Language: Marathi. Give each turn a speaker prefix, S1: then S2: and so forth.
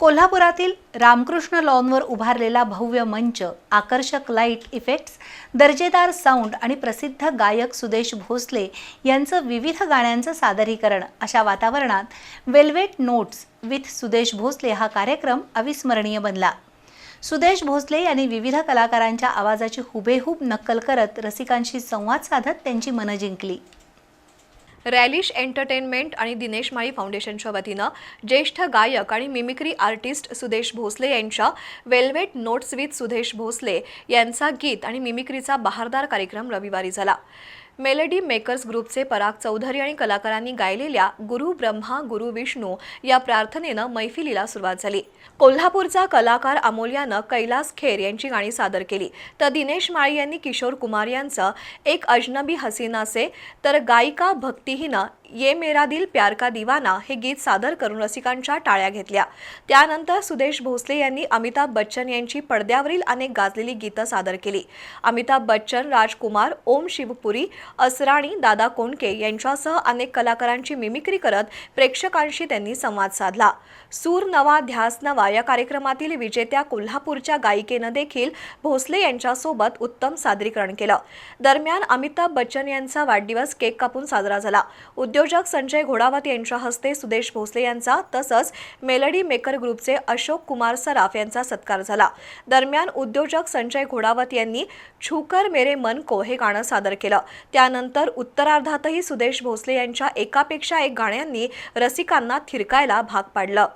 S1: कोल्हापुरातील रामकृष्ण लॉनवर उभारलेला भव्य मंच आकर्षक लाइट इफेक्ट्स दर्जेदार साऊंड आणि प्रसिद्ध गायक सुदेश भोसले यांचं विविध गाण्यांचं सादरीकरण अशा वातावरणात velvet notes with Sudesh Bhosale हा कार्यक्रम अविस्मरणीय बनला. सुदेश भोसले यांनी विविध कलाकारांच्या आवाजाची हुबेहूब नक्कल करत रसिकांशी संवाद साधत त्यांची मनं जिंकली.
S2: रॅलिश एंटरटेनमेंट आणि दिनेश माळी फाउंडेशनच्या वतीनं ज्येष्ठ गायक आणि मिमिक्री आर्टिस्ट सुदेश भोसले यांच्या velvet notes with Sudesh Bhosale यांचा गीत आणि मिमिक्रीचा बहारदार कार्यक्रम रविवारी झाला. मेलडी मेकर्स ग्रुपचे पराग चौधरी आणि कलाकारांनी गायलेल्या गुरु ब्रह्मा गुरु विष्णू या प्रार्थनेनं मैफिलीला सुरुवात झाली. कोल्हापूरचा कलाकार अमोल्यानं कैलास खेर यांची गाणी सादर केली. तर दिनेश माळी यांनी किशोर कुमार यांचं एक अजनबी हसीना से तर गायिका भक्तिहीनं ये मेरा दिल प्यार का दिवाना हे गीत सादर करून रसिकांच्या टाळ्या घेतल्या. त्यानंतर सुदेश भोसले यांनी अमिताभ बच्चन यांची पडद्यावरील अनेक गाजलेली गीतं सादर केली. अमिताभ बच्चन राजकुमार ओम शिवपुरी असराणी दादा कोंडके यांच्यासह अनेक कलाकारांची मिमिक्री करत प्रेक्षकांशी त्यांनी संवाद साधला. सूर नवा ध्यास नवा या कार्यक्रमातील विजेत्या कोल्हापूरच्या गायिकेनं देखील भोसले यांच्यासोबत उत्तम सादरीकरण केलं. दरम्यान अमिताभ बच्चन यांचा वाढदिवस केक कापून साजरा झाला. उद्योजक संजय घोडावत यांच्या हस्ते सुदेश भोसले यांचा तसंच मेलडी मेकर ग्रुपचे अशोक कुमार सराफ यांचा सत्कार झाला. दरम्यान उद्योजक संजय घोडावत यांनी छूकर मेरे मन को हे गाणं सादर केलं. त्यानंतर उत्तरार्धातही सुदेश भोसले यांच्या एकापेक्षा एक गाण्यांनी रसिकांना थिरकायला भाग पाडलं.